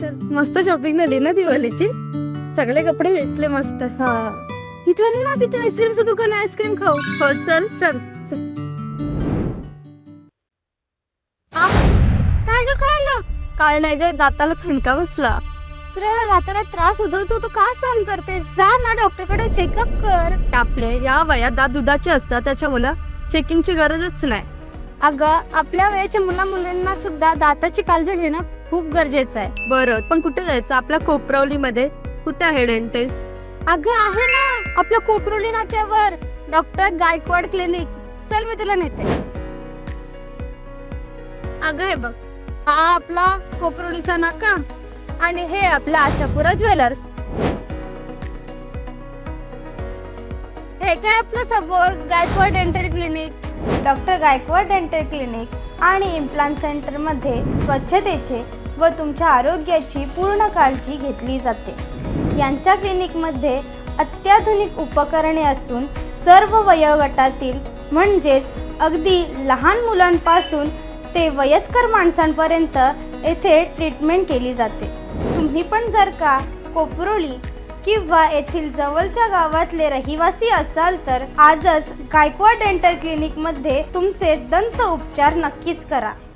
चल मस्त शॉपिंग झाली ना दिवाळीची? सगळे कपडे भेटले मस्त. हा. इथे आली ना तिथे आईस्क्रीमचं दुकान आईस्क्रीम खाऊ. हो चल. चल काय ग काय आलं काय नाही ग दाताला खणका बसला. तुला दाताला त्रास होतो तू तू का सहन करते जा ना डॉक्टरकडे चेकअप कर. आपले या वयात दात दुधाचे असतात त्याच्यामुळे चेकिंगची गरजच नाही. अगं आपल्या वयाच्या मुला मुलींना सुद्धा दाताची काळजी घेणं खूप गरजेचं आहे. बरं पण कुठे जायचं? आपल्या कोपरवली मध्ये कुठे आहे डेंटिस्ट अगं आहे ना. आपल्या कोपरवली नाक्यावर. डॉक्टर गायकवाड क्लिनिक चल मी तुला नेते. अगं हे बघ. हा आपला कोपरवलीचा नाका. आणि हे आपला आशापुरा ज्वेलर्स. हे काय आपलं समोर? Gaikwad dental clinic doctor Gaikwad dental clinic आणि इम्प्लांट सेंटरमध्ये स्वच्छतेचे व तुमच्या आरोग्याची पूर्ण काळजी घेतली जाते. यांच्या क्लिनिकमध्ये अत्याधुनिक उपकरणे असून सर्व वयोगटातील म्हणजेच अगदी लहान मुलांपासून ते वयस्कर माणसांपर्यंत येथे ट्रीटमेंट केली जाते. तुम्ही पण जर का कोपरोली किंवा येथील जवळच्या गावातले रहिवासी असाल तर आजच गायकवाड डेंटल क्लिनिकमध्ये तुमचे दंत उपचार नक्कीच करा.